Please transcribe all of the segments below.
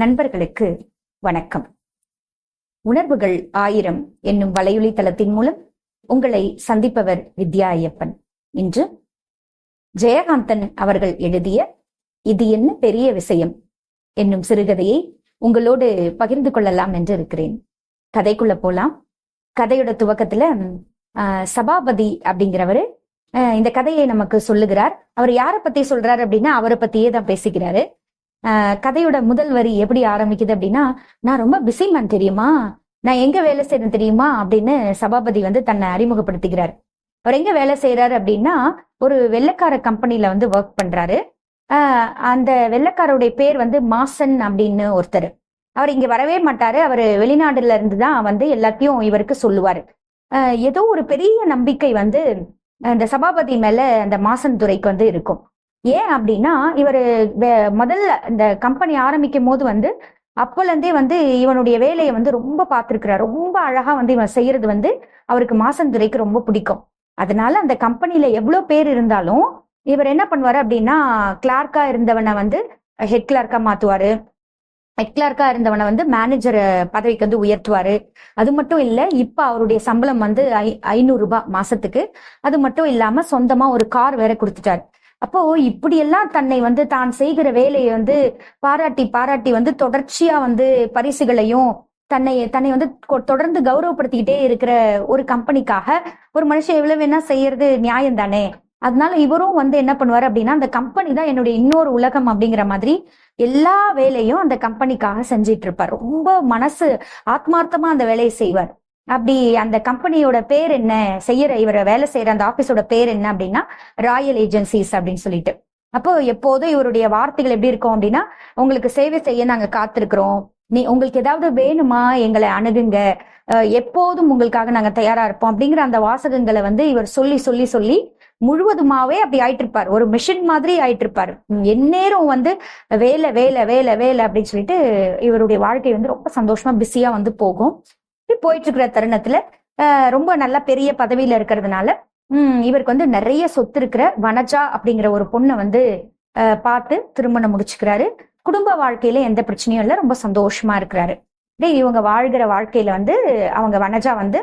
நண்பர்களுக்கு வணக்கம். உணர்வுகள் ஆயிரம் என்னும் வலையொலி தளத்தின் மூலம் உங்களை சந்திப்பவர் வித்யா ஐயப்பன் இன்று ஜெயகாந்தன் அவர்கள் எழுதிய இது என்ன பெரிய விஷயம் என்னும் சிறுகதையை உங்களோடு பகிர்ந்து கொள்ளலாம் என்று இருக்கிறேன் கதைக்குள்ள போலாம். கதையோட துவக்கத்துல ஆஹ், சபாபதி அப்படிங்கிறவரு இந்த கதையை நமக்கு சொல்லுகிறார். அவர் யாரை பத்தி சொல்றாரு அப்படின்னா அவரை பத்தியே தான் பேசுகிறாரு கதையோட முதல் வரி எப்படி ஆரம்பிக்குது அப்படின்னா நான் ரொம்ப பிஸி மேன் தெரியுமா? நான் எங்க வேலை செய்யறேன் தெரியுமா? அப்படின்னு சபாபதி வந்து தன்னை அறிமுகப்படுத்துகிறார். அவர் எங்க வேலை செய்யறாரு அப்படின்னா ஒரு வெள்ளக்கார கம்பெனில வந்து ஒர்க் பண்றாரு. அந்த வெள்ளக்காரருடைய பேர் வந்து மாசன் அப்படின்னு ஒருத்தர். அவர் இங்க வரவே மாட்டாரு. அவர் வெளிநாடுல இருந்து தான் வந்து எல்லாத்தையும் இவருக்கு சொல்லுவாரு. ஏதோ ஒரு பெரிய நம்பிக்கை வந்து அந்த சபாபதி மேல அந்த மாசன் துறைக்கு வந்து இருக்கும். ஏன் அப்படின்னா இவர் முதல்ல இந்த கம்பெனி ஆரம்பிக்கும் போது வந்து அப்போலேருந்தே வந்து இவனுடைய வேலையை வந்து ரொம்ப பார்த்துருக்குறாரு. ரொம்ப அழகா வந்து இவன் செய்யறது வந்து அவருக்கு மாசந்துரைக்கு ரொம்ப பிடிக்கும். அதனால அந்த கம்பெனியில எவ்வளோ பேர் இருந்தாலும் இவர் என்ன பண்ணுவாரு அப்படின்னா கிளார்க்கா இருந்தவனை வந்து ஹெட் கிளார்க்கா மாத்துவாரு. ஹெட் கிளார்க்கா இருந்தவனை வந்து மேனேஜர் பதவிக்கு வந்து உயர்த்துவாரு. அது மட்டும் இல்ல இப்ப அவருடைய சம்பளம் வந்து ஐ ஐநூறு ரூபாய் மாசத்துக்கு. அது மட்டும் இல்லாம சொந்தமா ஒரு கார் வேற கொடுத்துட்டாரு. அப்போ இப்படியெல்லாம் தன்னை வந்து தான் செய்கிற வேலையை வந்து பாராட்டி பாராட்டி வந்து தொடர்ச்சியா வந்து பரிசுகளையும் தன்னை தன்னை வந்து தொடர்ந்து கௌரவப்படுத்திக்கிட்டே இருக்கிற ஒரு கம்பெனிக்காக ஒரு மனுஷன் எவ்வளவு வேணா செய்யறது நியாயம் தானே அதனால இவரும் வந்து என்ன பண்ணுவார் அப்படின்னா அந்த கம்பெனி தான் என்னுடைய இன்னொரு உலகம் அப்படிங்கிற மாதிரி எல்லா வேலையும் அந்த கம்பெனிக்காக செஞ்சிட்டு இருப்பார். ரொம்ப மனசு ஆத்மார்த்தமா அந்த வேலையை செய்வார். அப்படி அந்த கம்பெனியோட பேர் என்ன? செய்யற இவர வேலை செய்யற அந்த ஆபீஸோட பேர் என்ன அப்படின்னா ராயல் ஏஜென்சிஸ் அப்படின்னு சொல்லிட்டு. அப்போ எப்போதும் இவருடைய வார்த்தைகள் எப்படி இருக்கும் அப்படின்னா உங்களுக்கு சேவை செய்ய நாங்க காத்திருக்கிறோம். நீ உங்களுக்கு ஏதாவது வேணுமா? எங்களை அணுகுங்க. எப்போதும் உங்களுக்காக நாங்க தயாரா இருப்போம். அப்படிங்கிற அந்த வாசகங்களை வந்து இவர் சொல்லி சொல்லி சொல்லி முழுவதுமாவே அப்படி ஆயிட்டு இருப்பார் ஒரு மிஷின் மாதிரி ஆயிட்டு இருப்பார் எந்நேரம் வந்து வேலை வேலை வேலை வேலை அப்படின்னு சொல்லிட்டு இவருடைய வாழ்க்கை வந்து ரொம்ப சந்தோஷமா பிஸியா வந்து போகும். போயிட்டு இருக்கிற தருணத்துல ரொம்ப நல்ல பெரிய பதவியில இருக்கிறதுனால உம் இவருக்கு வந்து நிறைய சொத்து இருக்கிற வனஜா அப்படிங்கிற ஒரு பொண்ணை வந்து பார்த்து திருமணம் முடிச்சுக்கிறாரு. குடும்ப வாழ்க்கையில எந்த பிரச்சனையும் இல்லை ரொம்ப சந்தோஷமா இருக்கிறாரு. இவங்க வாழ்கிற வாழ்க்கையில வந்து அவங்க வனஜா வந்து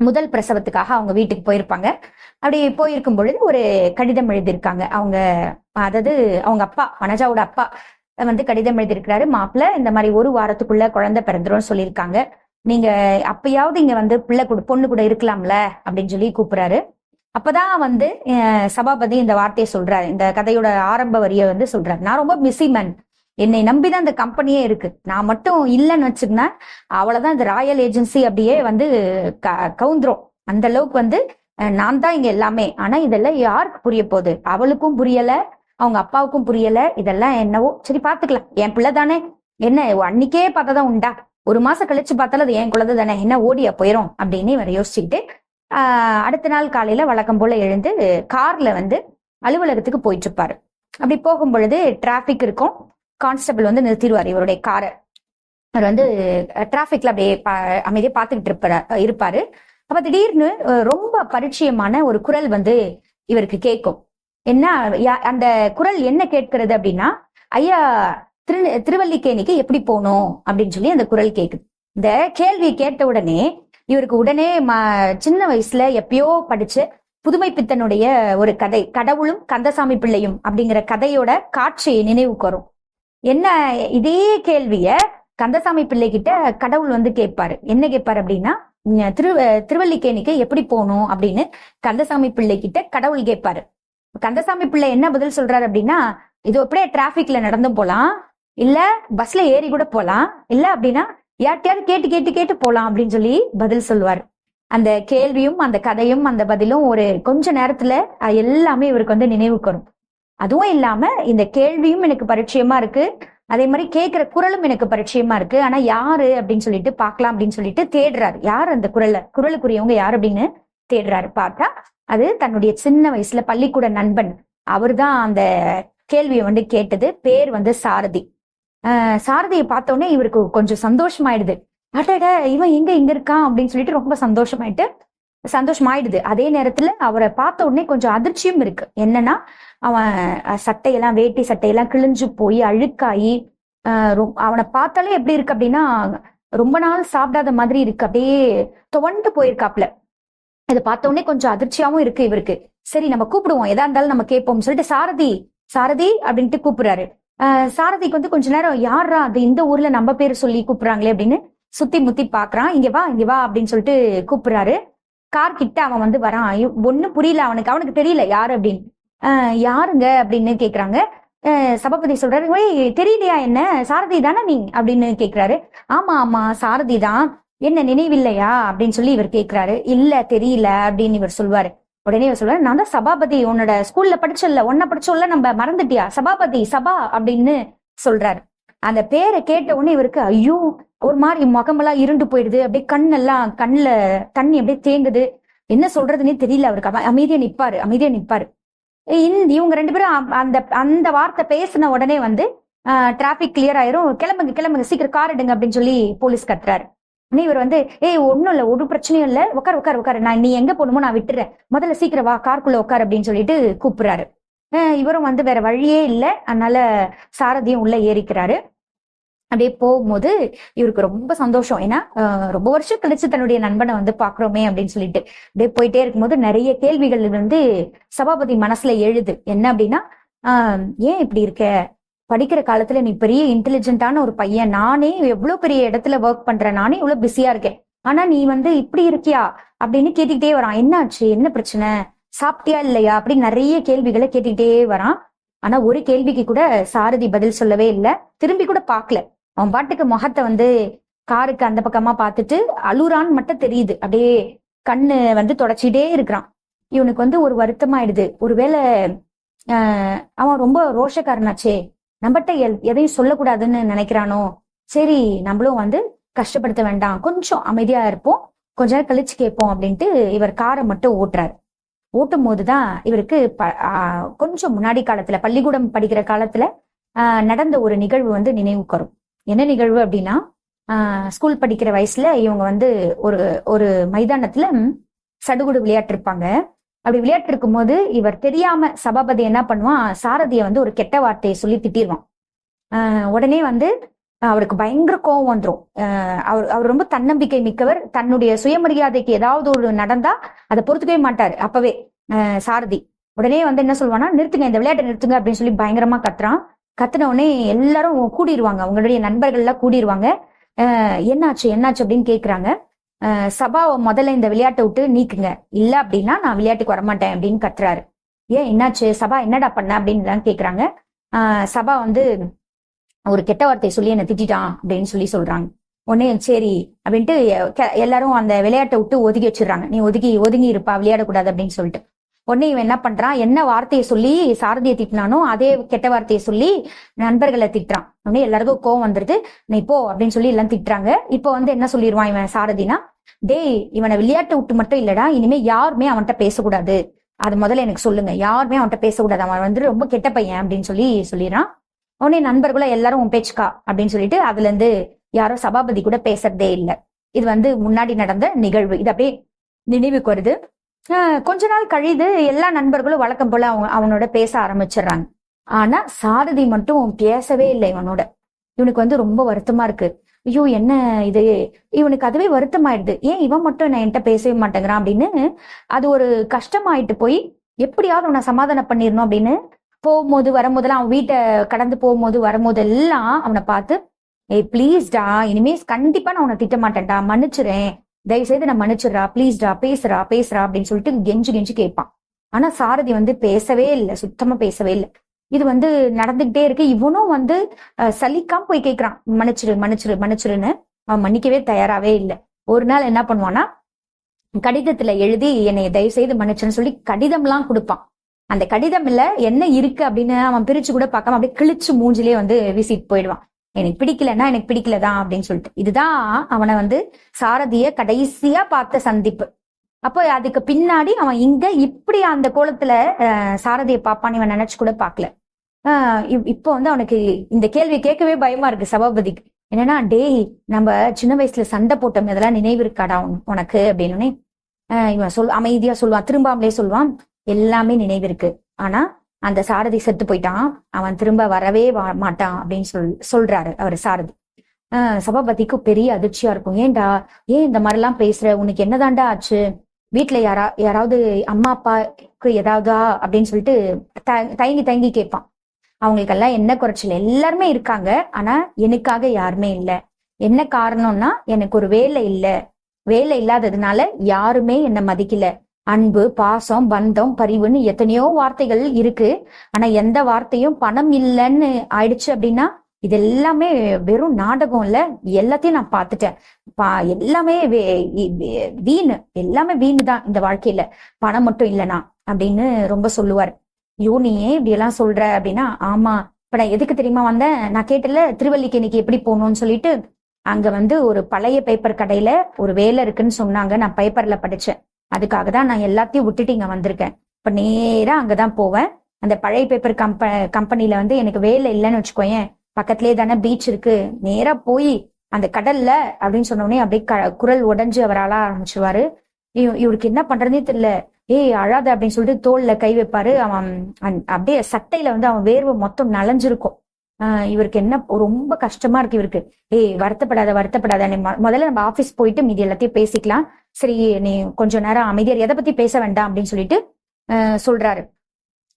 முதல் பிரசவத்துக்காக அவங்க வீட்டுக்கு போயிருப்பாங்க. அப்படி போயிருக்கும் பொழுது ஒரு கடிதம் எழுதியிருக்காங்க. அவங்க அதாவது அவங்க அப்பா வனஜாவோட அப்பா வந்து கடிதம் எழுதியிருக்கிறாரு. மாப்பிள்ள இந்த மாதிரி ஒரு வாரத்துக்குள்ள குழந்தை பிறந்துரும் சொல்லியிருக்காங்க. நீங்க அப்பயாவது இங்க வந்து பிள்ளை கூட பொண்ணு கூட இருக்கலாம்ல அப்படின்னு சொல்லி கூப்பிடுறாரு. அப்பதான் வந்து சபாபதி இந்த வார்த்தையை சொல்றாரு. இந்த கதையோட ஆரம்ப வரியை வந்து சொல்றாரு. நான் ரொம்ப பிஸி மேன் என்னை நம்பிதான் இந்த கம்பெனியே இருக்கு. நான் மட்டும் இல்லைன்னு வச்சுக்கினா அவ்வளவுதான் இந்த ராயல் ஏஜென்சி அப்படியே வந்து க- கவுந்துரும். அந்த அளவுக்கு வந்து நான் தான் இங்க எல்லாமே. ஆனா இதெல்லாம் யாருக்கு புரிய போகுது? அவளுக்கும் புரியல அவங்க அப்பாவுக்கும் புரியல. இதெல்லாம் என்னவோ சரி பாத்துக்கலாம் என் பிள்ளை தானே. என்ன அன்னைக்கே பார்த்ததான் உண்டா? ஒரு மாசம் கழிச்சு பார்த்தாலும் அது என் குழந்தை தானே என்ன ஓடியா போயிரும் அப்படின்னு இவர் யோசிச்சுக்கிட்டு அடுத்த நாள் காலையில வழக்கம் போல எழுந்து கார்ல வந்து அலுவலகத்துக்கு போயிட்டு இருப்பாரு. அப்படி போகும் பொழுது டிராபிக் இருக்கும். கான்ஸ்டபிள் வந்து நிறுத்திடுவார் இவருடைய காரை அவர் வந்து டிராபிக்ல அப்படியே பா- பார்த்துக்கிட்டு இருப்பாரு இருப்பாரு. அப்ப திடீர்னு ரொம்ப பரிச்சயமான ஒரு குரல் வந்து இவருக்கு கேட்கும். என்ன யா- அந்த குரல் என்ன கேட்கிறது அப்படின்னா ஐயா திரு திருவல்லிக்கேணிக்கு எப்படி போகணும் அப்படின்னு சொல்லி அந்த குரல் கேட்குது இந்த கேள்வி கேட்ட உடனே இவருக்கு உடனே ம- சின்ன வயசுல எப்பயோ படிச்சு புதுமை பித்தனுடைய ஒரு கதை கடவுளும் கந்தசாமி பிள்ளையும் அப்படிங்கிற கதையோட காட்சியை நினைவுக்கு வரும். என்ன இதே கேள்விய கந்தசாமி பிள்ளை கிட்ட கடவுள் வந்து கேட்பாரு. என்ன கேட்பாரு அப்படின்னா திரு திருவல்லிக்கேணிக்கு எப்படி போகணும் அப்படின்னு கந்தசாமி பிள்ளை கிட்ட கடவுள் கேட்பாரு. கந்தசாமி பிள்ளை என்ன பதில் சொல்றாரு அப்படின்னா இது அப்படியே டிராபிக்ல நடந்து போலாம். இல்ல பஸ்ல ஏறி கூட போலாம். இல்ல அப்படின்னா யார்கிட்டயாவது கேட்டு கேட்டு கேட்டு போலாம் அப்படின்னு சொல்லி பதில் சொல்லுவார். அந்த கேள்வியும் அந்த கதையும் அந்த பதிலும் ஒரு கொஞ்ச நேரத்துல எல்லாமே இவருக்கு வந்து நினைவுக்கு வரும் அதுவும் இல்லாம இந்த கேள்வியும் எனக்கு பரிச்சயமா இருக்கு. அதே மாதிரி கேட்கிற குரலும் எனக்கு பரிச்சயமா இருக்கு. ஆனா யாரு அப்படின்னு சொல்லிட்டு பார்க்கலாம் அப்படின்னு சொல்லிட்டு தேடுறாரு. யார் அந்த குரலை குரலுக்குரியவங்க யார் அப்படின்னு தேடுறாரு. பார்த்தா அது தன்னுடைய சின்ன வயசுல பள்ளிக்கூட நண்பன். அவர்தான் அந்த கேள்வியை வந்து கேட்டது. பேர் வந்து சாரதி. சாரதியை பார்த்த உடனே இவருக்கு கொஞ்சம் சந்தோஷமாயிடுது. அடட இவன் எங்க இங்க இருக்கான் அப்படின்னு சொல்லிட்டு ரொம்ப சந்தோஷமாயிட்டு சந்தோஷமாயிடுது. அதே நேரத்துல அவரை பார்த்த உடனே கொஞ்சம் அதிர்ச்சியும் இருக்கு. என்னன்னா அவன் சட்டையெல்லாம் வேட்டி சட்டையெல்லாம் கிழிஞ்சு போய் அழுக்காயி ஆஹ் அவனை பார்த்தாலே எப்படி இருக்கு அப்படின்னா ரொம்ப நாள் சாப்பிடாத மாதிரி இருக்கு. அப்படியே துவண்டு போயிருக்காப்ல இதை பார்த்த உடனே கொஞ்சம் அதிர்ச்சியாவும் இருக்கு இவருக்கு. சரி நம்ம கூப்பிடுவோம். எதா இருந்தாலும் நம்ம கேட்போம் சொல்லிட்டு சாரதி சாரதி அப்படின்ட்டு கூப்பிடுறாரு. சாரதிக்கு வந்து கொஞ்ச நேரம் யாரா அது இந்த ஊர்ல நம்ம பேர் சொல்லி கூப்பிடுறாங்களே அப்படின்னு சுத்தி முத்தி பாக்குறான். இங்க வா இங்க வா அப்படின்னு சொல்லிட்டு கூப்பிடுறாரு. கார் கிட்ட அவன் வந்து வரான். ஐயோ, புரியல அவனுக்கு. அவனுக்கு தெரியல யாரு அப்படின்னு. ஆஹ் யாருங்க அப்படின்னு கேக்குறாங்க. சபாபதி சொல்றாரு "ஓய் தெரியலையா என்ன? சாரதி தானே நீ? அப்படின்னு கேக்குறாரு. ஆமா ஆமா சாரதி தான். என்ன நினைவில்லையா? அப்படின்னு சொல்லி இவர் கேக்குறாரு. இல்ல தெரியல அப்படின்னு இவர் சொல்வாரு. உடனே இவர் சொல்றாரு நான் தான் சபாபதி உன்னோட ஸ்கூல்ல படிச்சல ஒன்ன படிச்சோல்ல நம்ம மறந்துட்டியா? சபாபதி சபா அப்படின்னு சொல்றாரு. அந்த பேரை கேட்ட உடனே இவருக்கு ஐயோ ஒரு மாதிரி முகமெல்லாம் இருண்டு போயிடுது அப்படியே கண்ணெல்லாம் கண்ணுல தண்ணி அப்படியே தேங்குது. என்ன சொல்றதுன்னே தெரியல அவருக்கு. அமைதியா நிப்பாரு அமைதியா நிப்பாரு. இந்த இவங்க ரெண்டு பேரும் அந்த அந்த வார்த்தை பேசின உடனே வந்து டிராபிக் கிளியர் ஆயிரும். கிளம்புங்க கிளம்புங்க சீக்கிரம் கார் எடுங்க அப்படின்னு சொல்லி போலீஸ் கத்துறாரு. உடனே இவர் வந்து ஏய் ஒன்றும் இல்லை ஒரு பிரச்சனையும் இல்லை. உட்கார் உட்கார் உட்கார் நான் நீ எங்க போகணுமோ நான் விட்டுறேன். முதல்ல சீக்கிரம் வா கார்க்குள்ள உட்கார் அப்படின்னு சொல்லிட்டு கூப்பிடுறாரு. இவரும் வந்து வேற வழியே இல்லை. அதனால சாரதியும் உள்ள ஏறிக்கிறாரு. அப்படியே போகும்போது இவருக்கு ரொம்ப சந்தோஷம். ஏன்னா ரொம்ப வருஷம் கழிச்சு தன்னுடைய நண்பனை வந்து பாக்குறோமே அப்படின்னு சொல்லிட்டு. அப்படியே போயிட்டே இருக்கும்போது நிறைய கேள்விகள் வந்து சபாபதி மனசுல எழுது. என்ன அப்படின்னா ஏன் இப்படி இருக்க? படிக்கிற காலத்துல நீ பெரிய இன்டெலிஜென்ட்டான ஒரு பையன். நானே எவ்வளவு பெரிய இடத்துல ஒர்க் பண்றேன். நானே இவ்வளவு பிஸியா இருக்கேன். ஆனா நீ வந்து இப்படி இருக்கியா? அப்படின்னு கேட்டுக்கிட்டே வரான். என்னாச்சு என்ன பிரச்சனை? சாப்பிட்டியா இல்லையா? அப்படின்னு நிறைய கேள்விகளை கேட்டுக்கிட்டே வரான். ஆனா ஒரு கேள்விக்கு கூட சாரதி பதில் சொல்லவே இல்லை. திரும்பி கூட பார்க்கல. அவன் பாட்டுக்கு முகத்தை வந்து காருக்கு அந்த பக்கமா பார்த்துட்டு அழுறான்னு மட்டும் தெரியுது. அப்படியே கண்ணு வந்து தொடச்சிட்டே இருக்கிறான். இவனுக்கு வந்து ஒரு வருத்தமாயிடுது. ஒருவேளை அவன் ரொம்ப ரோஷக்காரனாச்சே. நம்மகிட்ட எல்- எதையும் சொல்லக்கூடாதுன்னு நினைக்கிறானோ சரி நம்மளும் வந்து கஷ்டப்படுத்த வேண்டாம் கொஞ்சம் அமைதியா இருப்போம் கொஞ்ச நேரம் கழிச்சு கேட்போம் அப்படின்ட்டு இவர் காரை மட்டும் ஓட்டுறாரு. ஓட்டும் போதுதான் இவருக்கு ப- கொஞ்சம் முன்னாடி காலத்துல பள்ளிக்கூடம் படிக்கிற காலத்துல நடந்த ஒரு நிகழ்வு வந்து நினைவுக்கு வரும் என்ன நிகழ்வு அப்படின்னா ஸ்கூல் படிக்கிற வயசுல இவங்க வந்து ஒரு ஒரு மைதானத்துல சடுகுடு விளையாட்டு இருப்பாங்க அப்படி விளையாட்டு இருக்கும்போது இவர் தெரியாம சபாபதி என்ன பண்ணுவான்? சாரதியை வந்து ஒரு கெட்ட வார்த்தையை சொல்லி திட்டிடுவான் உடனே வந்து அவருக்கு பயங்கர கோவம் வந்துடும் அவர் அவர் ரொம்ப தன்னம்பிக்கை மிக்கவர். தன்னுடைய சுயமரியாதைக்கு ஏதாவது ஒரு நடந்தா அதை பொறுத்துக்கவே மாட்டார். அப்பவே சாரதி. உடனே வந்து என்ன சொல்லுவானா நிறுத்துங்க இந்த விளையாட்டை நிறுத்துங்க அப்படின்னு சொல்லி பயங்கரமா கத்துறான். கத்துன உடனே எல்லாரும் கூடிடுவாங்க அவங்களுடைய நண்பர்கள் எல்லாம் கூடிடுவாங்க என்னாச்சு என்னாச்சு அப்படின்னு கேக்குறாங்க. சபாவை முதல்ல இந்த விளையாட்டை விட்டு நீக்குங்க. இல்ல அப்படின்னா நான் விளையாட்டுக்கு வரமாட்டேன் அப்படின்னு கத்துறாரு. ஏன் என்னாச்சு? சபா என்னடா பண்ண அப்படின்னு தான் கேக்குறாங்க சபா வந்து ஒரு கெட்ட வார்த்தை சொல்லி என்னை திட்டிட்டான் அப்படின்னு சொல்லி சொல்றாங்க. உடனே சரி அப்படின்ட்டு எல்லாரும் அந்த விளையாட்டை விட்டு ஒதுக்கி வச்சிடுறாங்க. நீ ஒதுக்கி ஒதுங்கி இருப்பா விளையாடக்கூடாது அப்படின்னு சொல்லிட்டு. உடனே இவன் என்ன பண்றான்? என்ன வார்த்தையை சொல்லி சாரதியை திட்டினானோ அதே கெட்ட வார்த்தையை சொல்லி நண்பர்களை திட்டுறான். உடனே எல்லாருக்கும் கோவம் வந்துருது. நீ போ அப்படின்னு சொல்லி எல்லாம் திட்டுறாங்க. இப்போ வந்து என்ன சொல்லிடுவான் இவன் சாரதினா? டேய் இவனை விளையாட்டு விட்டு மட்டும் இல்லடா இனிமே யாருமே அவன்கிட்ட பேசக்கூடாது. அது முதல்ல எனக்கு சொல்லுங்க. யாருமே அவன்கிட்ட பேசக்கூடாது. அவன் வந்து ரொம்ப கெட்ட பையன் அப்படின்னு சொல்லி சொல்லிடுறான். உடனே நண்பர்களை எல்லாரும் உன் பேச்சுக்கா அப்படின்னு சொல்லிட்டு அதுல இருந்து யாரும் சபாபதி கூட பேசுறதே இல்லை. இது வந்து முன்னாடி நடந்த நிகழ்வு. இது அப்படியே நினைவுக்கு வருது. கொஞ்ச நாள் கழிது எல்லா நண்பர்களும் வழக்கம் போல அவங்க அவனோட பேச ஆரம்பிச்சிடுறாங்க. ஆனா சாரதி மட்டும் பேசவே இல்லை இவனோட. இவனுக்கு வந்து ரொம்ப வருத்தமா இருக்கு. ஐயோ என்ன இது? இவனுக்கு அதுவே வருத்தமாயிடுது. ஏன் இவன் மட்டும் நான் என்கிட்ட பேசவே மாட்டேங்கிறான் அப்படின்னு அது ஒரு கஷ்டமாயிட்டு போய் எப்படியாவது அவனை சமாதானம் பண்ணிடணும் அப்படின்னு போகும்போது வரும்போதெல்லாம் அவன் வீட்டை கடந்து போகும்போது வரும்போது எல்லாம் அவனை பார்த்து ஏய் ப்ளீஸ்டா இனிமே கண்டிப்பா நான் உன்னை திட்ட மாட்டேன்டா மன்னிச்சிரேன் தயவு செய்து நான் மன்னிச்சிடுறா ப்ளீஸ்டா பேசுறா பேசுறா அப்படின்னு சொல்லிட்டு கெஞ்சு கெஞ்சு கேட்பான். ஆனா சாரதி வந்து பேசவே இல்லை சுத்தமா பேசவே இல்லை. இது வந்து நடந்துகிட்டே இருக்கு. இவனும் வந்து சலிக்காம போய் கேட்கிறான் மன்னிச்சிரு மன்னிச்சிரு மன்னிச்சிருன்னு அவன் மன்னிக்கவே தயாராவே இல்லை. ஒரு நாள் என்ன பண்ணுவான்னா கடிதத்துல எழுதி என்னை தயவு செய்து மன்னிச்சுன்னு சொல்லி கடிதம்லாம் கொடுப்பான். அந்த கடிதம் இல்ல என்ன இருக்கு அப்படின்னு அவன் பிரிச்சு கூட பார்க்காம அப்படியே கிழிச்சு மூஞ்சிலே வந்து விசிட் போயிடுவான். எனக்கு பிடிக்கலன்னா எனக்கு பிடிக்கலதான் அப்படின்னு சொல்லிட்டு. இதுதான் அவனை வந்து சாரதிய கடைசியா பார்த்த சந்திப்பு. அப்போ அதுக்கு பின்னாடி அவன் இங்க இப்படி அந்த கோலத்துல சாரதியை பார்ப்பான்னு இவன் நினைச்சு கூட பார்க்கல. ஆஹ் இப்போ வந்து அவனுக்கு இந்த கேள்வி கேட்கவே பயமா இருக்கு சபாபதிக்கு. என்னன்னா டேய் நம்ம சின்ன வயசுல சண்டை போட்டோம் இதெல்லாம் நினைவு இருக்காடா உனக்கு? அப்படின்னு இவன் சொல் அமைதியா சொல்லுவான் திரும்பாமலே சொல்லுவான் எல்லாமே நினைவு இருக்கு. ஆனா அந்த சாரதி செத்து போயிட்டான். அவன் திரும்ப வரவே மாட்டான் அப்படின்னு சொல் சொல்றாரு அவர் சாரதி. ஆஹ் சபாபதிக்கு பெரிய அதிர்ச்சியா இருக்கும். ஏன்டா ஏன் இந்த மாதிரிலாம் பேசுற? உனக்கு என்னதான்டா ஆச்சு? வீட்டுல யாரா யாராவது அம்மா அப்பாக்கு ஏதாவதா? அப்படின்னு சொல்லிட்டு த- தயங்கி தயங்கி கேட்பான். அவங்களுக்கெல்லாம் என்ன குறைச்சல்? எல்லாருமே இருக்காங்க. ஆனா எனக்காக யாருமே இல்லை. என்ன காரணம்னா எனக்கு ஒரு வேலை இல்லை. வேலை இல்லாததுனால யாருமே என்ன மதிக்கல. அன்பு பாசம் பந்தம் பரிவுன்னு எத்தனையோ வார்த்தைகள் இருக்கு. ஆனா எந்த வார்த்தையும் பணம் இல்லைன்னு ஆயிடுச்சு அப்படின்னா இது எல்லாமே வெறும் நாடகம் இல்ல. எல்லாத்தையும் நான் பார்த்துட்டேன். பா எல்லாமே வே- எல்லாமே வீணு தான் இந்த வாழ்க்கையில. பணம் மட்டும் இல்லைனா அப்படின்னு ரொம்ப சொல்லுவார். யோ நீ ஏன் இப்படி எல்லாம் சொல்ற அப்படின்னா ஆமா. இப்ப நான் எதுக்கு தெரியுமா வந்தேன்? நான் கேட்டல திருவல்லிக்கு இன்னைக்கு எப்படி போகணும்னு சொல்லிட்டு அங்க வந்து ஒரு பழைய பேப்பர் கடையில ஒரு வேலை இருக்குன்னு சொன்னாங்க. நான் பேப்பர்ல படிச்சேன். அதுக்காக தான் நான் எல்லாத்தையும் விட்டுட்டு இங்க வந்திருக்கேன். இப்ப நேரா அங்கதான் போவேன். அந்த பழைய பேப்பர் கம்ப கம்பெனில வந்து எனக்கு வேலை இல்லைன்னு வச்சுக்கோயேன். பக்கத்துலயே தானே பீச் இருக்கு. நேரா போய் அந்த கடல்ல அப்படின்னு சொன்னோடனே அப்படியே க- குரல் உடஞ்சு அவர் அழ ஆரம்பிச்சுவாரு இவருக்கு என்ன பண்றதே தெரியல. ஏய் அழாத அப்படின்னு சொல்லிட்டு தோல்ல கை வைப்பாரு. அவன் அந்- அப்படியே சட்டையில வந்து அவன் வேர்வை மொத்தம் நலஞ்சிருக்கும். இவருக்கு என்ன ரொம்ப கஷ்டமா இருக்கு இவருக்கு. ஏய் வருத்தப்படாத வருத்தப்படாத. நீ முதல்ல நம்ம ஆபீஸ் போயிட்டு மீதி எல்லாத்தையும் பேசிக்கலாம். சரி நீ கொஞ்ச நேரம் அமைதியார் எதை பத்தி பேச வேண்டாம் அப்படின்னு சொல்லிட்டு சொல்றாரு.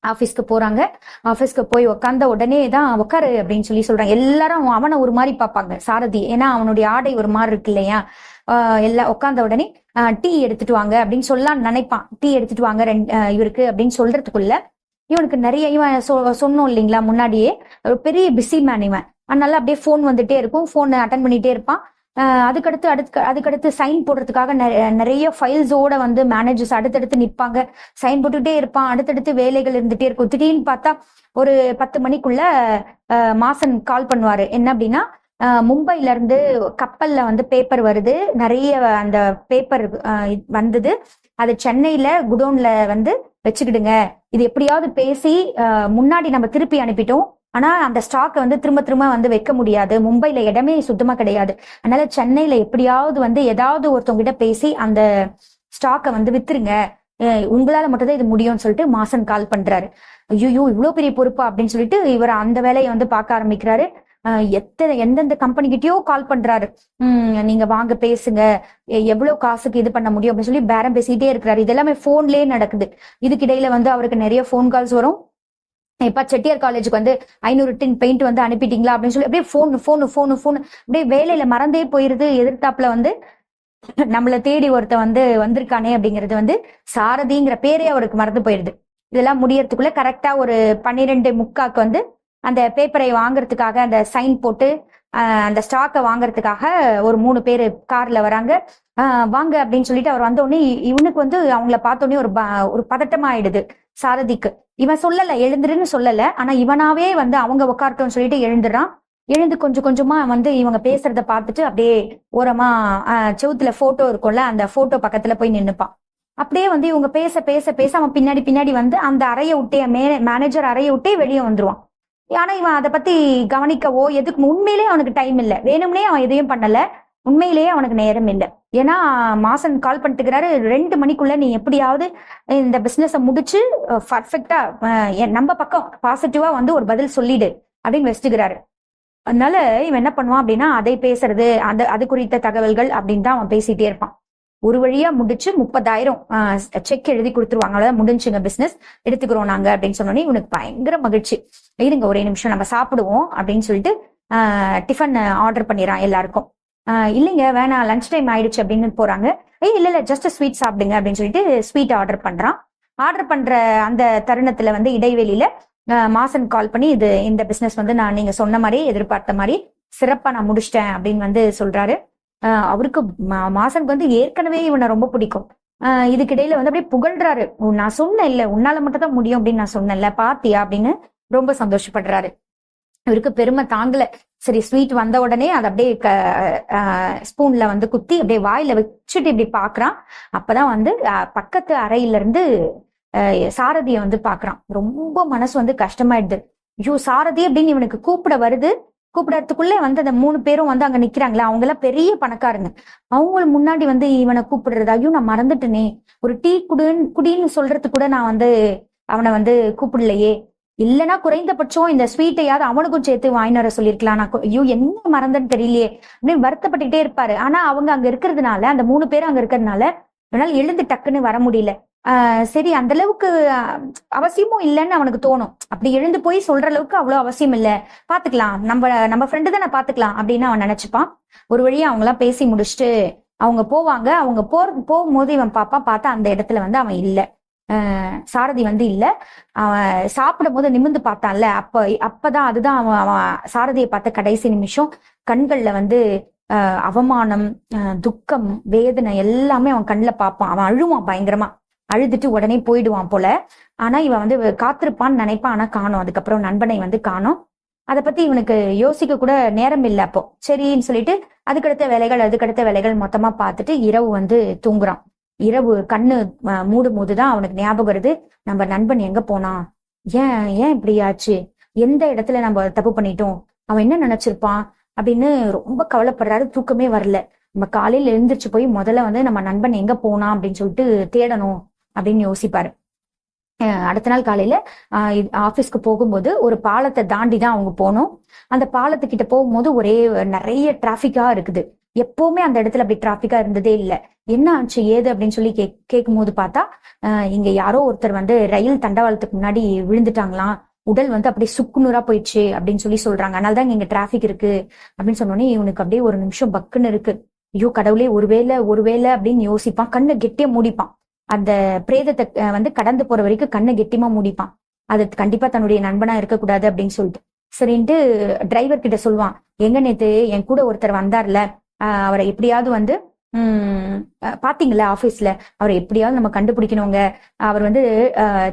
ஆபீஸ்க்கு போறாங்க. ஆபீஸ்க்கு போய் உட்கார்ந்த உடனே தான் உட்காரு அப்படின்னு சொல்லி சொல்றாங்க. எல்லாரும் அவனை ஒரு மாதிரி பார்ப்பாங்க சாரதி. ஏன்னா அவனுடைய ஆடை ஒரு மாதிரி இருக்கு இல்லையா? எல்லா உட்காந்த உட்கார்ந்த உடனே டீ எடுத்துட்டு வாங்க அப்படின்னு சொல்லலாம் நினைப்பான். டீ எடுத்துட்டு வாங்க ரெண்டு இவருக்கு அப்படின்னு சொல்றதுக்குள்ள இவனுக்கு நிறைய இவன் சொ- சொன்னோம் இல்லைங்களா முன்னாடியே. ஒரு பெரிய பிஸி மேன் இவன். அதனால அப்படியே ஃபோன் வந்துட்டே இருக்கும். ஃபோன் அட்டன் பண்ணிட்டே இருப்பான். அதுக்கடுத்து அடுத்து அதுக்கடுத்து சைன் போடுறதுக்காக நிறைய- ஃபைல்ஸோட வந்து மேனேஜர்ஸ் அடுத்தடுத்து நிற்பாங்க சைன் போட்டுக்கிட்டே இருப்பான். அடுத்தடுத்து வேலைகள் இருந்துட்டே இருக்கும். திடீர்னு பார்த்தா ஒரு பத்து மணிக்குள்ள மாசன் கால் பண்ணுவாரு. என்ன அப்படின்னா மும்பைல இருந்து கப்பல்ல வந்து பேப்பர் வருது. நிறைய அந்த பேப்பர் வந்தது. அது சென்னையில குடோன்ல வந்து வச்சுக்கிடுங்க. இது எப்படியாவது பேசி ஆஹ் முன்னாடி நம்ம திருப்பி அனுப்பிட்டோம். ஆனா அந்த ஸ்டாக்கை வந்து திரும்ப திரும்ப வந்து வைக்க முடியாது. மும்பைல இடமே சுத்தமா கிடையாது. அதனால சென்னையில எப்படியாவது வந்து ஏதாவது ஒருத்தவங்க கிட்ட பேசி அந்த ஸ்டாக்கை வந்து வித்துருங்க. உங்களால மட்டும் தான் இது முடியும்னு சொல்லிட்டு மாசன் கால் பண்றாரு. ஐயோ இவ்வளவு பெரிய பொறுப்பா? அப்படின்னு சொல்லிட்டு இவர் அந்த வேலையை வந்து பார்க்க ஆரம்பிக்கிறாரு. எத்தனை எந்தெந்த கம்பெனிக்கிட்டயோ கால் பண்றாரு. உம் நீங்க வாங்க பேசுங்க. எவ்வளவு காசுக்கு இது பண்ண முடியும் அப்படின்னு சொல்லி பேரம் பேசிட்டே இருக்கிறாரு. இது எல்லாமே போன்லயே நடக்குது. இதுக்கிடையில வந்து அவருக்கு நிறைய ஃபோன் கால்ஸ் வரும். இப்ப செட்டியார் காலேஜுக்கு வந்து ஐநூறு டின் பெயிண்ட் வந்து அனுப்பிட்டீங்களா அப்படின்னு சொல்லி அப்படியே ஃபோன் ஃபோனு ஃபோனு ஃபோனு அப்படியே வேலையில மறந்தே போயிருது. எதிர்த்தாப்புல வந்து நம்மளை தேடி ஒருத்த வந்து வந்திருக்கானே அப்படிங்கிறது வந்து சாரதிங்கிற பேரே அவருக்கு மறந்து போயிருது. இதெல்லாம் முடியறதுக்குள்ள கரெக்டா ஒரு பன்னிரெண்டு முக்காக்கு வந்து அந்த பேப்பரை வாங்குறதுக்காக அந்த சைன் போட்டு அந்த ஸ்டாக்கை வாங்குறதுக்காக ஒரு மூணு பேர் கார்ல வராங்க. வாங்க அப்படின்னு சொல்லிட்டு அவர் வந்தோடனே இவனுக்கு வந்து அவங்கள பார்த்தோன்னே ஒரு ப- ஒரு பதட்டமா ஆயிடுது சாரதிக்கு. இவன் சொல்லல எழுந்துருன்னு சொல்லல. ஆனா இவனாவே வந்து அவங்க உட்காரட்டும்னு சொல்லிட்டு எழுந்துறான். எழுந்து கொஞ்சம் கொஞ்சமா வந்து இவங்க பேசுறத பார்த்துட்டு அப்படியே ஓரமா செவுத்துல போட்டோ இருக்கும்ல அந்த போட்டோ பக்கத்துல போய் நின்னுப்பான். அப்படியே வந்து இவங்க பேச பேச பேச அவன் பின்னாடி பின்னாடி வந்து அந்த அறையை விட்டே மேனேஜர் அறையை விட்டே வெளியே வந்துருவான். ஆனா இவன் அதை பத்தி கவனிக்கவோ எதுக்கு உண்மையிலேயே அவனுக்கு டைம் இல்லை. வேணும்னே அவன் எதையும் பண்ணல. உண்மையிலேயே அவனுக்கு நேரம் இல்லை. ஏன்னா மாசன் கால் பண்ணிட்டுக்கிறாரு ரெண்டு மணிக்குள்ள நீ எப்படியாவது இந்த பிசினஸை முடிச்சு பர்ஃபெக்டா நம்ம பக்கம் பாசிட்டிவா வந்து ஒரு பதில் சொல்லிடு அப்படின்னு வச்சுக்கிறாரு. அதனால இவன் என்ன பண்ணுவான் அப்படின்னா அதை பேசுறது அந்த அது குறித்த தகவல்கள் அப்படின்னு தான் அவன் பேசிட்டே இருப்பான். ஒரு வழியா முடிச்சு முப்பதாயிரம் செக் எழுதி கொடுத்துருவாங்க. அவ்வளவுதான் முடிஞ்சுங்க பிசினஸ் எடுத்துக்கிறோம் நாங்க அப்படின்னு சொன்னோன்னே இவனுக்கு பயங்கர மகிழ்ச்சி. இருங்க ஒரே நிமிஷம் நம்ம சாப்பிடுவோம் அப்படின்னு சொல்லிட்டு டிஃபன் ஆர்டர் பண்ணிடுறான் எல்லாருக்கும். இல்லைங்க வேணாம் லஞ்ச் டைம் ஆயிடுச்சு அப்படின்னு போறாங்க. ஏய் இல்ல இல்ல ஜஸ்ட் ஸ்வீட் சாப்பிடுங்க அப்படின்னு சொல்லிட்டு ஸ்வீட் ஆர்டர் பண்றான். ஆர்டர் பண்ற அந்த தருணத்துல வந்து இடைவெளியில மாசன் கால் பண்ணி இது இந்த பிசினஸ் வந்து நான் நீங்க சொன்ன மாதிரி எதிர்பார்த்த மாதிரி சிறப்பா நான் முடிச்சிட்டேன் அப்படின்னு வந்து சொல்றாரு. அவருக்கு மா- மாசனுக்கு வந்து ஏற்கனவே இவனை ரொம்ப பிடிக்கும். ஆஹ் இதுக்கிடையில வந்து அப்படியே புகழ்றாரு. நான் சொன்னேன் இல்ல உன்னால மட்டும் தான் முடியும் அப்படின்னு நான் சொன்னேன்ல பாத்தியா அப்படின்னு ரொம்ப சந்தோஷப்படுறாரு. இவருக்கு பெருமை தாங்கல. சரி ஸ்வீட் வந்த உடனே அதை அப்படியே ஸ்பூன்ல வந்து குத்தி அப்படியே வாயில வச்சுட்டு இப்படி பாக்குறான். அப்பதான் வந்து பக்கத்து அறையில இருந்து ஆஹ் சாரதியை வந்து பாக்குறான். ரொம்ப மனசு வந்து கஷ்டமாயிடுது. ஐயோ சாரதி அப்படின்னு இவனுக்கு கூப்பிட வருது. கூப்பிடறதுக்குள்ளே வந்து அந்த மூணு பேரும் வந்து அங்க நிக்கிறாங்களே அவங்க எல்லாம் பெரிய பணக்காரங்க. அவங்க முன்னாடி வந்து இவனை கூப்பிடுறது ஐயோ நான் மறந்துட்டேனே. ஒரு டீ குடுன்னு குடின்னு சொல்றது கூட நான் வந்து அவனை வந்து கூப்பிடலையே. இல்லைன்னா குறைந்தபட்சம் இந்த ஸ்வீட்டையாவது அவனுக்கும் சேர்த்து வாங்கிட்டு வர சொல்லியிருக்கலாம். நான் ஐயோ என்ன மறந்தேன்னு தெரியலையே. அப்படின்னு வருத்தப்பட்டுட்டே இருப்பாரு. ஆனா அவங்க அங்க இருக்கிறதுனால அந்த மூணு பேரும் அங்க இருக்கிறதுனால என்னால் எழுந்து டக்குன்னு வர முடியல. சரி அந்த அளவுக்கு அவசியமும் இல்லைன்னு அவனுக்கு தோணும். அப்படி எழுந்து போய் சொல்ற அளவுக்கு அவ்வளவு அவசியம் இல்ல. பாத்துக்கலாம். நம்ம நம்ம ஃப்ரெண்டு தானே பாத்துக்கலாம் அப்படின்னு அவன் நினைச்சுப்பான். ஒரு வழியா அவங்க எல்லாம் பேசி முடிச்சுட்டு அவங்க போவாங்க. அவங்க போற போகும்போது இவன் பாப்பா பார்த்தா அந்த இடத்துல வந்து அவன் இல்ல. ஆஹ் சாரதி வந்து இல்ல. அவன் சாப்பிடும் போது நிமிர்ந்து பார்த்தான்ல. அப்ப அப்பதான் அதுதான் அவன் அவன் சாரதியை பார்த்த கடைசி நிமிஷம். கண்கள்ல வந்து ஆஹ் அவமானம் ஆஹ் துக்கம் வேதனை எல்லாமே அவன் கண்ணுல பார்ப்பான். அவன் அழுவான் பயங்கரமா. அழுதுட்டு உடனே போயிடுவான் போல. ஆனா இவன் வந்து காத்திருப்பான்னு நினைப்பான் ஆனா காணோம். அதுக்கப்புறம் நண்பனை வந்து காணோம். அதை பத்தி இவனுக்கு யோசிக்க கூட நேரம் இல்லை அப்போ. சரின்னு சொல்லிட்டு அதுக்கடுத்த வேலைகள் அதுக்கடுத்த வேலைகள் மொத்தமா பார்த்துட்டு இரவு வந்து தூங்குறான். இரவு கண்ணு மூடும் போதுதான் அவனுக்கு ஞாபகம் வருது நம்ம நண்பன் எங்க போனான்? ஏன் ஏன் இப்படி ஆச்சு? எந்த இடத்துல நம்ம தப்பு பண்ணிட்டோம்? அவன் என்ன நினைச்சிருப்பான்? அப்படின்னு ரொம்ப கவலைப்படுறாரு தூக்கமே வரல. நம்ம காலையில எழுந்திரிச்சு போய் முதல்ல வந்து நம்ம நண்பன் எங்க போனான் அப்படின்னு சொல்லிட்டு தேடணும். அப்படின்னு யோசிப்பாரு. அஹ் அடுத்த நாள் காலையில ஆஹ் ஆபீஸ்க்கு போகும்போது ஒரு பாலத்தை தாண்டி தான் அவங்க போனோம் அந்த பாலத்துக்கிட்ட போகும்போது ஒரே நிறைய டிராபிக்கா இருக்குது. எப்பவுமே அந்த இடத்துல அப்படி டிராபிக்கா இருந்ததே இல்ல. என்ன ஆச்சு ஏது அப்படின்னு சொல்லி கே கேட்கும் போது பார்த்தா இங்க யாரோ ஒருத்தர் வந்து ரயில் தண்டவாளத்துக்கு முன்னாடி விழுந்துட்டாங்களாம். உடல் வந்து அப்படியே சுக்குநூறா போயிடுச்சு அப்படின்னு சொல்லி சொல்றாங்க. அதனாலதான் இங்க டிராபிக் இருக்கு அப்படின்னு சொன்னோடனே இவனுக்கு அப்படியே ஒரு நிமிஷம் பக்குன்னு இருக்கு. ஐயோ கடவுளே ஒருவேளை ஒருவேளை அப்படின்னு யோசிப்பான். கண்ணை கெட்டியே மூடிப்பான். அந்த பிரேதத்தை வந்து கடந்து போற வரைக்கும் கண்ணை கெட்டிமா மூடிப்பான். அது கண்டிப்பா தன்னுடைய நண்பனா இருக்கக்கூடாது அப்படின்னு சொல்லிட்டு. சரின்ட்டு டிரைவர் கிட்ட சொல்லுவான் எங்க நேத்து என் கூட ஒருத்தர் வந்தார்ல அவரை எப்படியாவது வந்து உம் பாத்தீங்களா ஆபீஸ்ல அவரை எப்படியாவது நம்ம கண்டுபிடிக்கணுங்க. அவர் வந்து ஆஹ்,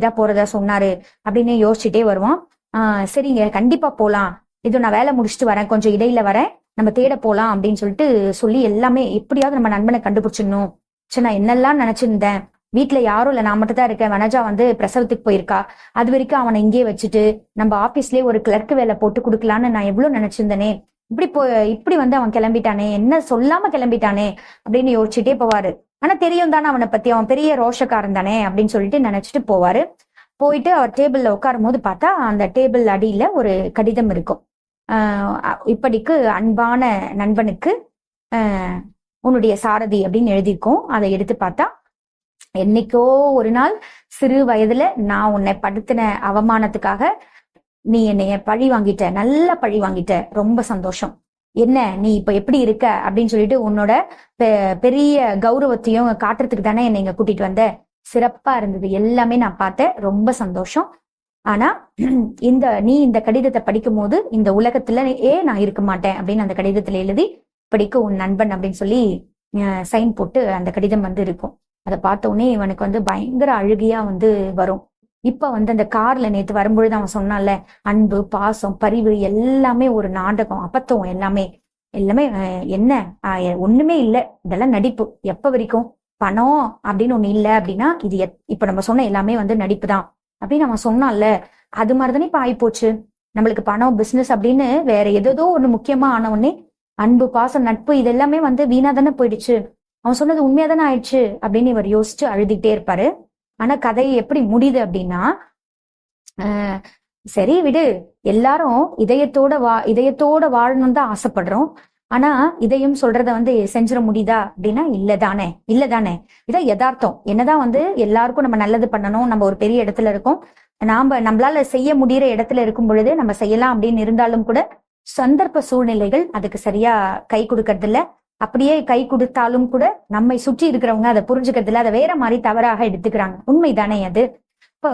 தான் போறதா சொன்னாரு அப்படின்னு யோசிச்சுட்டே வருவோம் ஆஹ், சரிங்க கண்டிப்பா போலாம். இது நான் வேலை முடிச்சுட்டு வரேன். கொஞ்சம் இடையில வரேன். நம்ம தேட போலாம் அப்படின்னு சொல்லிட்டு சொல்லி எல்லாமே எப்படியாவது நம்ம நண்பனை கண்டுபிடிச்சிடணும். சரி நான் என்னெல்லாம் நினைச்சிருந்தேன்? வீட்டில் யாரும் இல்ல நான் மட்டும் தான் இருக்கேன். வனஜா வந்து பிரசவத்துக்கு போயிருக்கா. அது வரைக்கும் அவனை இங்கேயே வச்சுட்டு நம்ம ஆபீஸ்லயே ஒரு கிளர்க் வேலை போட்டு கொடுக்கலான்னு நான் எவ்வளவு நினைச்சிருந்தேனே. இப்படி போ இப்படி வந்து அவன் கிளம்பிட்டானே. என்ன சொல்லாம கிளம்பிட்டானே அப்படின்னு யோசிச்சுட்டே போவாரு. ஆனா தெரியும் தானே அவனை பத்தி. அவன் பெரிய ரோஷக்காரன் தானே அப்படின்னு சொல்லிட்டு நினைச்சிட்டு போவாரு. போயிட்டு அவர் டேபிள்ல உட்காரும் போது பார்த்தா அந்த டேபிள் அடியில ஒரு கடிதம் இருக்கும். இப்படிக்கு அன்பான நண்பனுக்கு உன்னுடைய சாரதி அப்படின்னு எழுதியிருக்கோம். அதை எடுத்து பார்த்தா என்னைக்கோ ஒரு நாள் சிறு வயதுல நான் உன்னை படுத்தின அவமானத்துக்காக நீ என்னைய பழி வாங்கிட்ட நல்ல பழி வாங்கிட்ட. ரொம்ப சந்தோஷம். என்ன நீ இப்ப எப்படி இருக்க? அப்படின்னு சொல்லிட்டு உன்னோட பெ- பெரிய கௌரவத்தையும் காட்டுறதுக்கு தானே என்னை இங்க கூட்டிட்டு வந்த? சிறப்பா இருந்தது. எல்லாமே நான் பார்த்தேன். ரொம்ப சந்தோஷம். ஆனா இந்த நீ இந்த கடிதத்தை படிக்கும் போது இந்த உலகத்துல ஏ நான் இருக்க மாட்டேன்? அப்படின்னு அந்த கடிதத்துல எழுதி படிக்க உன் நண்பன் அப்படின்னு சொல்லி சைன் போட்டு அந்த கடிதம் வந்து இருக்கும். அதை பார்த்த உடனே இவனுக்கு வந்து பயங்கர அழுகையா வந்து வரும். இப்ப வந்து அந்த கார்ல நேத்து வரும்பொழுது அவன் சொன்னான்ல அன்பு பாசம் பரிவு எல்லாமே ஒரு நாடகம் அபத்தம் எல்லாமே. எல்லாமே என்ன? ஒண்ணுமே இல்லை. இதெல்லாம் நடிப்பு. எப்ப வரைக்கும்? பணம் அப்படின்னு ஒண்ணு இல்லை அப்படின்னா இது எத்- இப்ப நம்ம சொன்ன எல்லாமே வந்து நடிப்பு தான். அப்படின்னு அவன் சொன்னான்ல அது மாதிரிதானே இப்ப ஆயிப்போச்சு. நம்மளுக்கு பணம் பிசினஸ் அப்படின்னு வேற ஏதோ ஒண்ணு முக்கியமா ஆன உடனே அன்பு பாசம் நட்பு இது எல்லாமே வந்து வீணா தானே போயிடுச்சு. அவன் சொன்னது உண்மையா தானே ஆயிடுச்சு அப்படின்னு இவர் யோசிச்சு அழுதுகிட்டே இருப்பாரு. ஆனா கதை எப்படி முடியுது அப்படின்னா ஆஹ் சரி விடு எல்லாரும் இதயத்தோட வா இதயத்தோட வாழணும்னு தான் ஆசைப்படுறோம். ஆனா இதயம் சொல்றத வந்து செஞ்சிட முடியுதா அப்படின்னா இல்லதானே இல்லதானே. இதான் யதார்த்தம். என்னதான் வந்து எல்லாருக்கும் நம்ம நல்லது பண்ணணும் நம்ம ஒரு பெரிய இடத்துல இருக்கோம். நாம நம்மளால செய்ய முடியிற இடத்துல இருக்கும் பொழுது நம்ம செய்யலாம் அப்படின்னு இருந்தாலும் கூட சந்தர்ப்ப சூழ்நிலைகள் அதுக்கு சரியா கை கொடுக்கறது இல்ல அப்படியே கை கொடுத்தாலும் கூட நம்மை சுற்றி இருக்கிறவங்க அதை புரிஞ்சுக்கிறது இல்ல அதை வேற மாதிரி தவறாக எடுத்துக்கிறாங்க. உண்மைதானே அது? இப்போ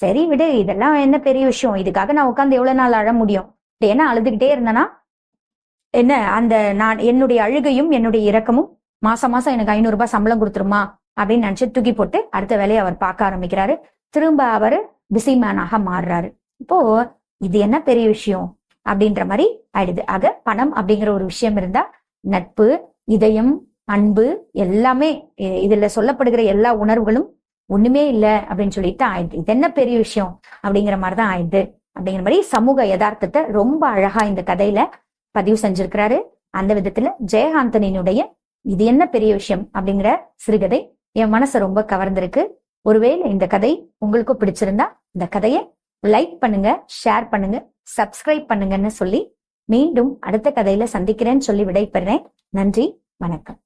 சரி விடு இதெல்லாம் என்ன பெரிய விஷயம்? இதுக்காக நான் உட்காந்து எவ்வளவு நாள் அழ முடியும்? ஏன்னா அழுதுகிட்டே இருந்தேன்னா என்ன அந்த நான் என்னுடைய அழுகையும் என்னுடைய இரக்கமும் மாசம் மாசம் எனக்கு ஐநூறு ரூபாய் சம்பளம் கொடுத்துருமா? அப்படின்னு நினைச்சு தூக்கி போட்டு அடுத்த வேலையை அவர் பார்க்க ஆரம்பிக்கிறாரு. திரும்ப அவர் பிஸி மேனாக மாறுறாரு. இப்போ இது என்ன பெரிய விஷயம்? அப்படின்ற மாதிரி ஆயிடுது. ஆக பணம் அப்படிங்கிற ஒரு விஷயம் இருந்தா நட்பு இதயம் அன்பு எல்லாமே இதுல சொல்லப்படுகிற எல்லா உணர்வுகளும் ஒண்ணுமே இல்ல அப்படின்னு சொல்லிட்டு ஆயிடுது. இது என்ன பெரிய விஷயம் அப்படிங்கிற மாதிரிதான் ஆயிடுது. அப்படிங்கிற மாதிரி சமூக யதார்த்தத்தை ரொம்ப அழகா இந்த கதையில பதிவு செஞ்சிருக்கிறாரு. அந்த விதத்துல ஜெயகாந்தனினுடைய இது என்ன பெரிய விஷயம் அப்படிங்கிற சிறுகதை என் மனசை ரொம்ப கவர்ந்திருக்கு. ஒருவேளை இந்த கதை உங்களுக்கும் பிடிச்சிருந்தா இந்த கதையை லைக் பண்ணுங்க ஷேர் பண்ணுங்க. சப்ஸ்கிரைப் பண்ணுங்கன்னு சொல்லி மீண்டும் அடுத்த கதையில சந்திக்கிறேன்னு சொல்லி விடைபெறேன். நன்றி வணக்கம்.